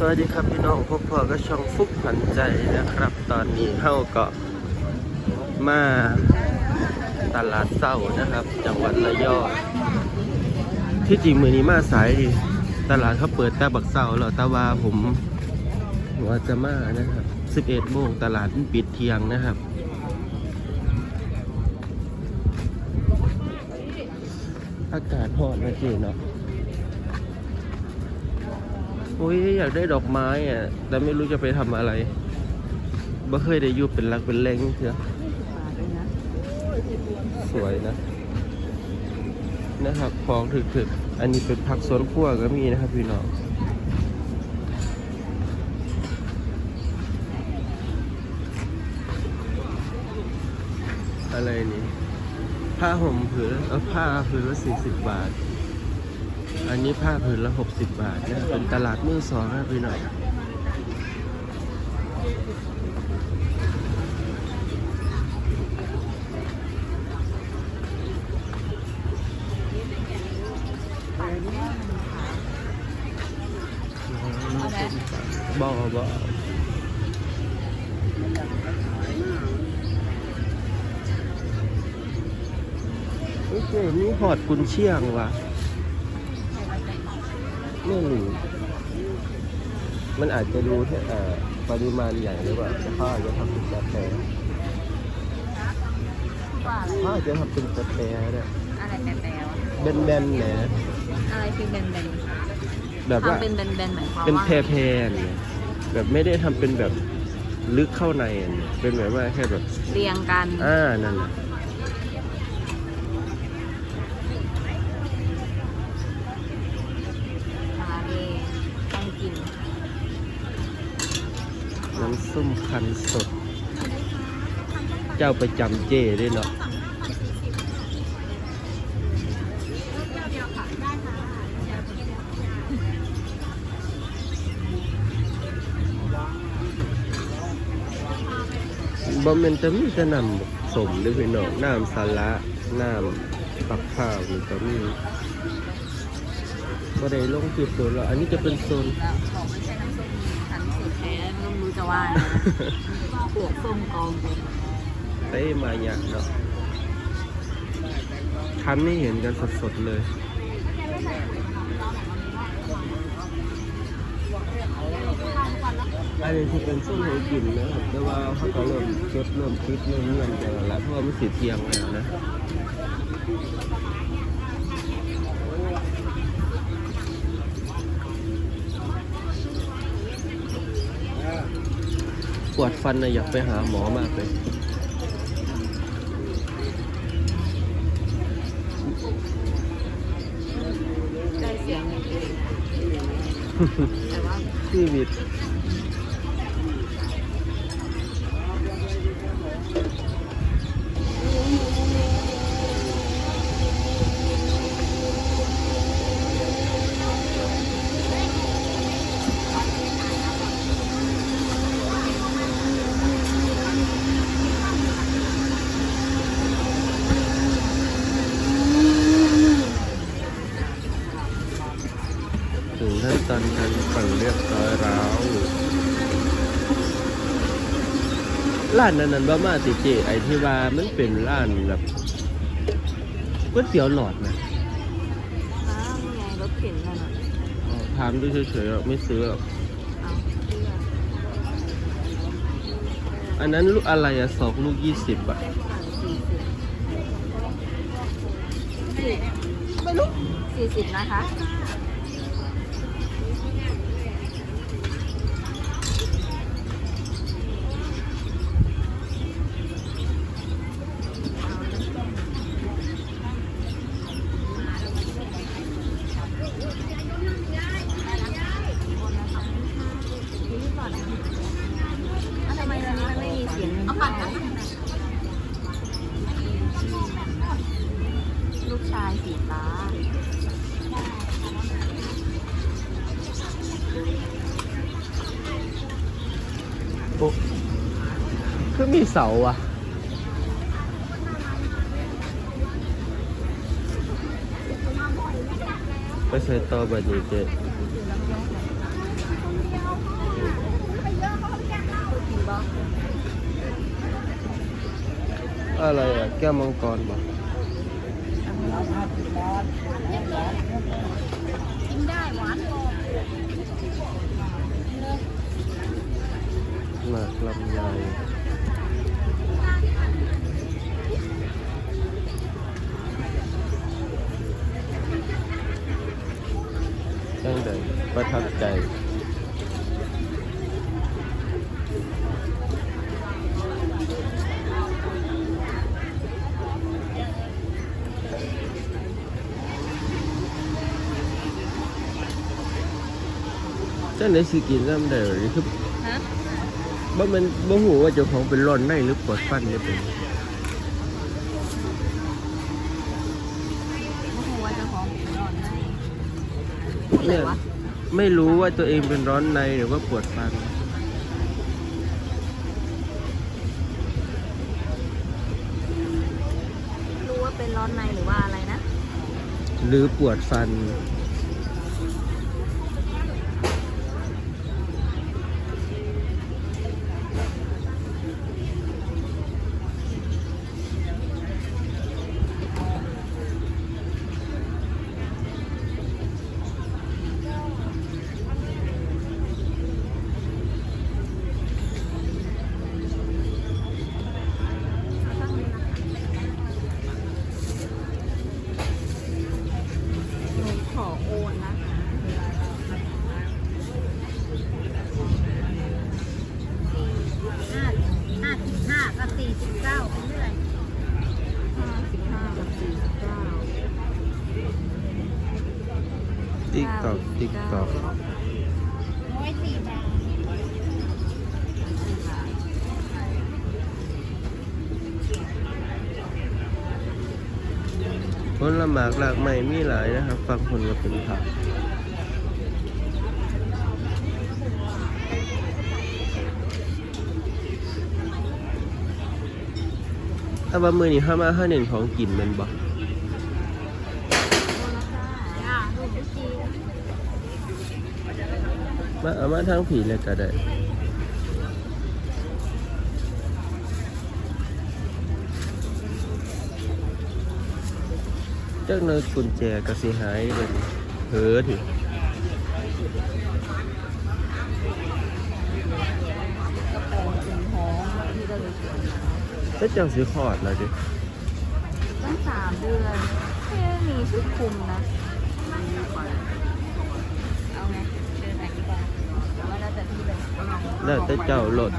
สวัสดีครับพี่น้องพบพ่อก็ช่องฟุกผันใจนะครับ ตอนนี้เข้าเก็มาตลาดเศร้านะครับ จังหวัดระยองที่จริงมือนี้มาสายดิตลาดเขาเปิดแต่บักเศร้าแล้วต่ว่าผมว่าจะมานะครับ 11โมงตลาดมันปิดเที่ยงนะครับ อากาศร้อนนะจีเนาะ อ้ยอยากได้ดอกไม้อะ แต่ไม่รู้จะไปทำอะไรบ่เคยได้อยู่เป็นรักเป็นแรงเชียวสวยนะ นะครับของถึกๆ อันนี้เป็นผักสวนครัวก็มีนะครับพี่น้องอะไรนี่ ผ้าห่มผืนเออผ้าผืนละสี่สิบบาท อันนี้ผ้าผืนละ 60 บาทนะเป็นตลาดมือสองนะพี่หน่อยบ่บ่โอเคนี่หอดกุนเชียงว่ะ ไม่รู้ มันอาจจะรู้แค่เอ่อปริมาณใหญ่หรือเปล่าแต่เขาอาจจะทำเป็นกาแฟเขาอาจจะทำเป็นกาแฟเนี่ยอะไรแปลวะแบนๆเนี่ยอะไรคือแบนแบนแบบว่าทำเป็นแบนแบนหมายความเป็นว่าแพรๆเนี่ยแบบไม่ได้ทำเป็นแบบลึกเข้าในอะเนี่ยเป็นแบบว่าแค่แบบ เรียงกัน อ่านั่นน่ะ อะไรต้องกิน น้ำส้ม คันสด เจ้าประจำเจ้ด้วยเนาะบะเมนจะมีแต่น้ำสมด้วยพี่น้องน้ำสาระน้ำปักข้าวนี่ก็มีก็ได้ลงคลิปตัวแล้ว อันนี้จะเป็นโซนสูตรแท้ไม่ต้องรู้จะ ว่านะปลวกส้มกองเป็นเต้มาอย่างเนาะคันไม่เห็นกันสดๆเลย อันนี้ที่เป็นส้มหัวกลิ่นนะครับแต่ว่าเขาก็เริ่มเก็บเริ่มคิดเริ่มเงียบไปแล้วเพราะว่ามันสีเทียงแล้วนะ ปวดฟันนะอยากไปหาหมอมากเลยได้เสียงอย่างเดียวแต่ว่าชีวิตานนั้นนั้นว่ามาติเจไอที่ว่ามันเป็นร้านแบบก๋วยเตี๋ยวหลอดนะอ้าวนี่ไงรถเข็นนั่นน่ะอ๋อถามดูเฉยๆหรอกไม่ซื้อหรอกเอาเพื่ออันนั้นลูกอะไรอะสองลูกยี่สิบอะสั่งสี่สิบไม่รู้สี่สิบนะคะ เสาร์วะไปใช้ต่อบัตรนี้เจ๊อะไรอะแก้มังกรบ่ จังไดสิกินน้ำได้หรือคือฮะบ่แมันบ่ฮู้ว่าเจ้าของเป็นร้อนในหรือปวดฟันเนี่ยเป็นมะฮูว่าเจะของเป็นร้อนในอะไรเนี่ยวะไม่รู้ว่าตัวเองเป็นร้อนในหรือว่าปวดฟันรู้ว่าเป็นร้อนในหรือว่าอะไรนะ หรือปวดฟัน หนูขอโอนนะห้าห้าสิบห้ากับสี่สิบเก้าเป็นเรื่อยห้าสิบห้ากับสี่สิบเก้า ติ๊กตอกติ๊กตอกร้อยสี่บาทผลหมากหลากใหม่มีหลายนะครับ ฟังคนก็เป็นผักถ้าว่ามือนี้ห้ามาห้าเน่นของกินแมันบ่จ้าลูกจีน มาเอามาทั้งผีเลยก็ได้จักเลยกุญแจก็สิหายเลยเผลอถึงกระโปรงสีหอมที่ก็เลยเกิดมาแล้วเจ้าสิคลอดแล้วดิตั้งสามเดือนแค่มีชุดคุมนะดีกว่าเอาไงเดินไหนดีกว่าหรือว่าแล้วแต่ที่เลย แล้วแต่เจ้าหลด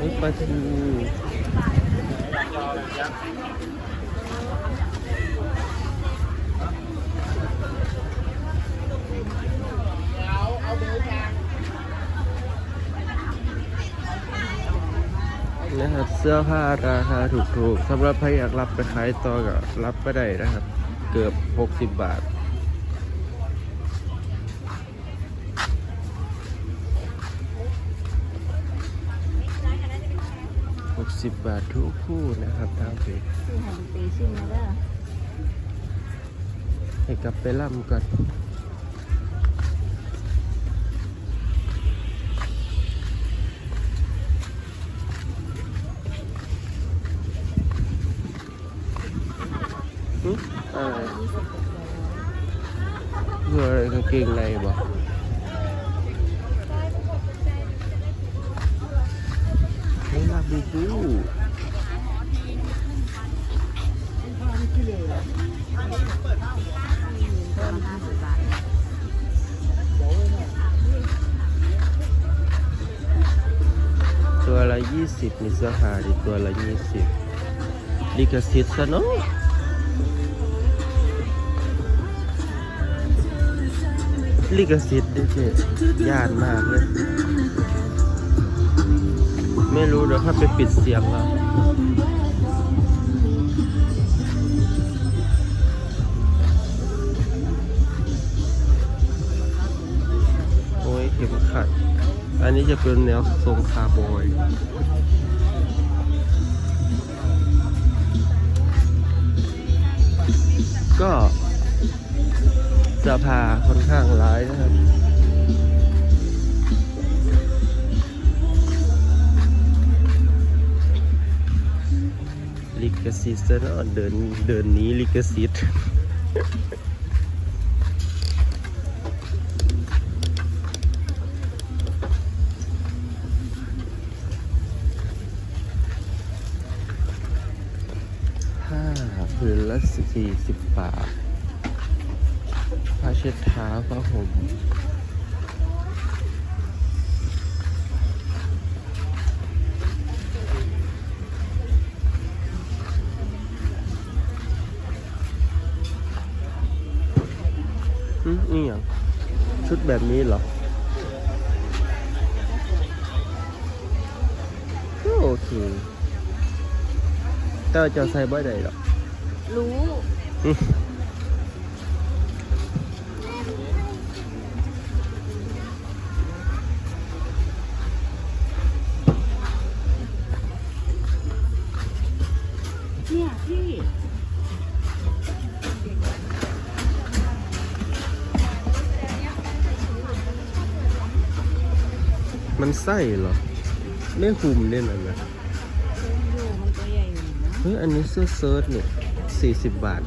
นี่ปลาทูนะครับเสื้อผ้าราคาถูกๆสำหรับใครอยากรับไปขายต่อก็รับไปได้นะครับ เกือบ 60 บาท 60 บาททุกคู่นะครับทางเพจคือหันตีชิมนะเด้อให้กลับไปล่ำก่อนหึอะไรเพื่ออะไรกางเกงในบ่เสิบมีเสื้อผ้าดิตัวละยี่สิบลิขสิทธิ์ซะเนาะลิขสิทธิ์ดิเจย่านมากเลย ไม่รู้เดี๋ยวถ้าไปปิดเสียงแล้วโอ้ยเข็มขัด อันนี้จะเป็นแนวทรงคาร์บอย ก็จะพาค่อนข้างร้ายนะครับ ลิกซิสเนาะเดินเดินนี้ลิกซิส ผืนละสี่สิบบาท ผ้าเช็ดเท้าผ้าห่มอืมนี่อย่างชุดแบบนี้เหรอ โอเคแต่จะใส่บ่ได้หรอก รู้ เนี่ยพี่ มันไส้เหรอ ไม่คุมเนี่ยนะนะ อยู่มันตัวใหญ่อยู่นะ เฮ้ยอันนี้เสื้อเชิ้ตเนี่ย สี่สิบบาท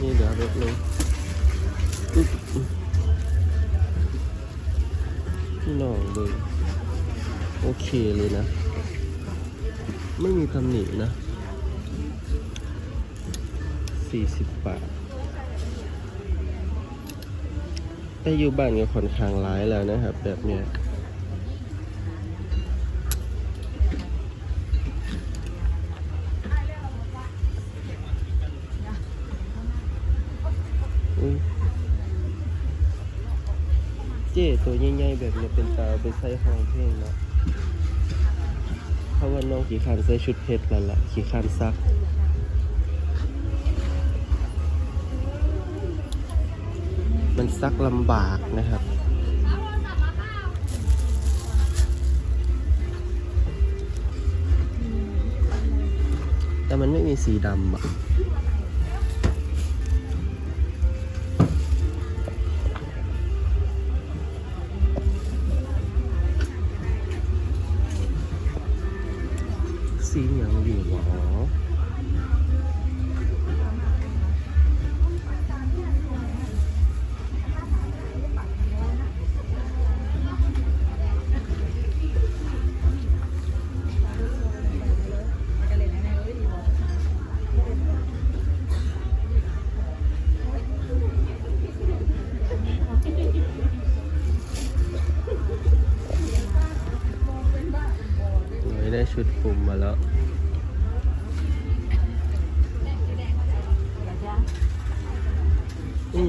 นี่เดี๋ยวรถเลยอุ๊ยอุ๊ยพี่น้องเลยโอเคเลยนะ ไม่มีตำหนินะสี่สิบบาท แต่อยู่บ้านก็ค่อนข้างร้ายแล้วนะครับ แบบเนี้ย จ้ตัวใหญ่ๆแบบเนี้ยเป็นตาเอาไปใส่ห้องเพลงเนาะเพราะว่าน้องขี่คานใส่ชุดเพชรแล้วล่ะขี่คานซักมันซักลำบากนะครับ แต่มันไม่มีสีดำอะ สีเหลื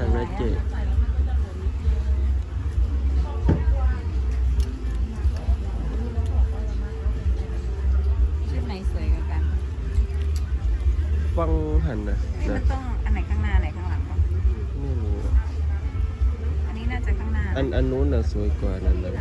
อย่างไรเจ๊ชุดไหนสวยกว่ากันฟังหันนะเอ้ยมันะนต้องอันไหนข้างหน้าอันไหนข้างหลังก่อนไม่รู้อะอันนี้น่าจะข้างหน้าอันอันนู้นน่ะสวยกว่านั่นนะ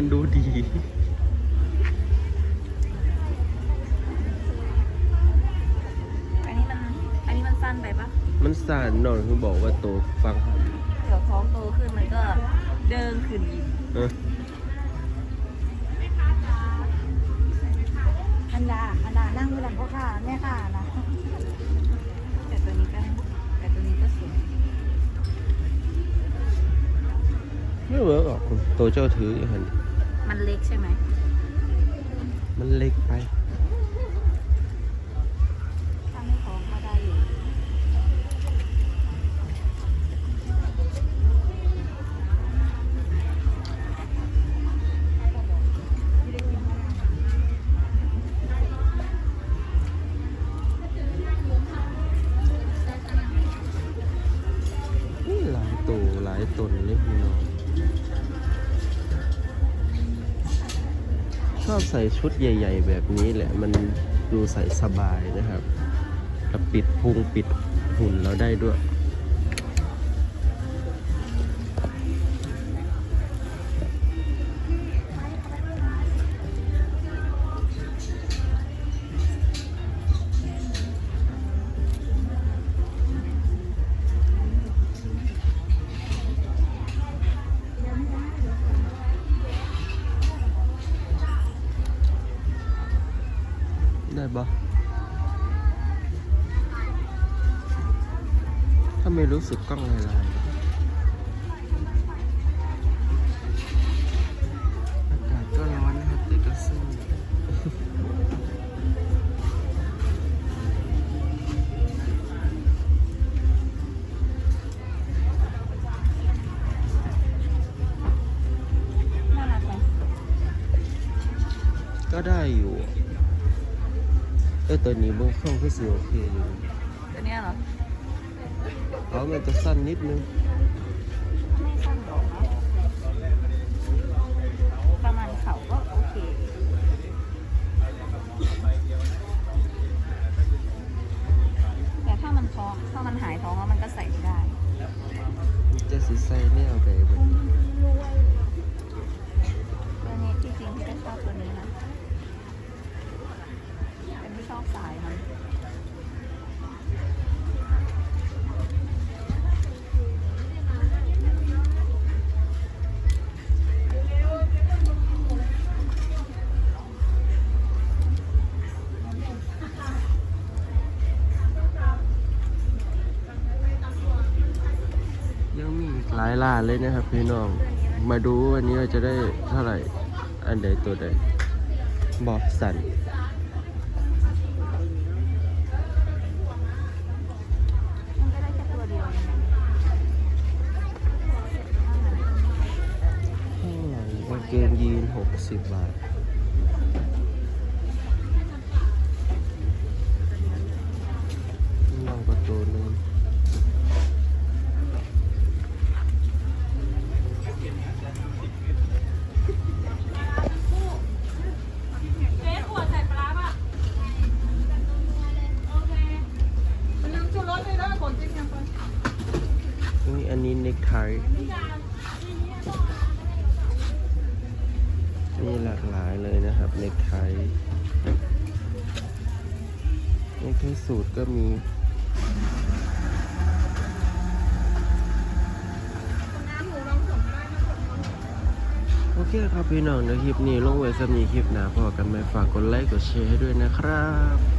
มันดูดี อันนี้มัน อันนี้มันสั้นไปปะมันสานหน่อยคือบอกว่าโตฟังหันเดี๋ยวท้องโตขึ้นมันก็เดินขึ้นอีกเอออันดาอันดานั่งอยู่หลังพ่อค่ะแม่ค่ะนะแต่ตัวนี้ก็แต่ตัวนี้ก็สวยไม่เวิร์กหรอกโตเจ้าถืออย่างนั้น มันเล็กใช่ไหม มันเล็กไป ใส่ชุดใหญ่ ๆ แบบนี้แหละมันดูใส่สบายนะครับแล้วปิดพุงปิดหุ่นเราได้ด้วย สึกกล้องลายลายอากาศก็ร้อนนะครับแต่ก็สู้ก็ได้อยู่ เออตัวนี้เบื้องข้างก็สิโอเคอยู่ เอามันจะสั้นนิดนึงไม่สั้นหรอกเนาะประมาณเขาก็โอเค แต่ถ้ามันท้องถ้ามันหายท้องแล้วมันก็ใส่ไม่ได้ จะสีใส่แนวใดแบบนี้ตัวนี้ที่จริงพี่ก็ชอบตัวนี้นะแต่ไม่ชอบสายมัน ล้านเลยนะครับพี่น้อง มาดูวันนี้เราจะได้เท่าไหร่ อันใดตัวใดบอกสันมันก็ได้แค่ตัวเดียวเอะข้างหลังกางเกงยีนหกสิบบาทน้องก็ตัวหนึง นี้น็กไทมีหลากหลายเลยนะครับเน็กไทเน็กไทสูตรก็มีโอเคครับพี่น้องเดี๋ยวคลิปนี้ลงไว้สำหรับคลิปหน้าพอกันไหมฝากกดไลค์กดแชร์ให้ด้วยนะครับ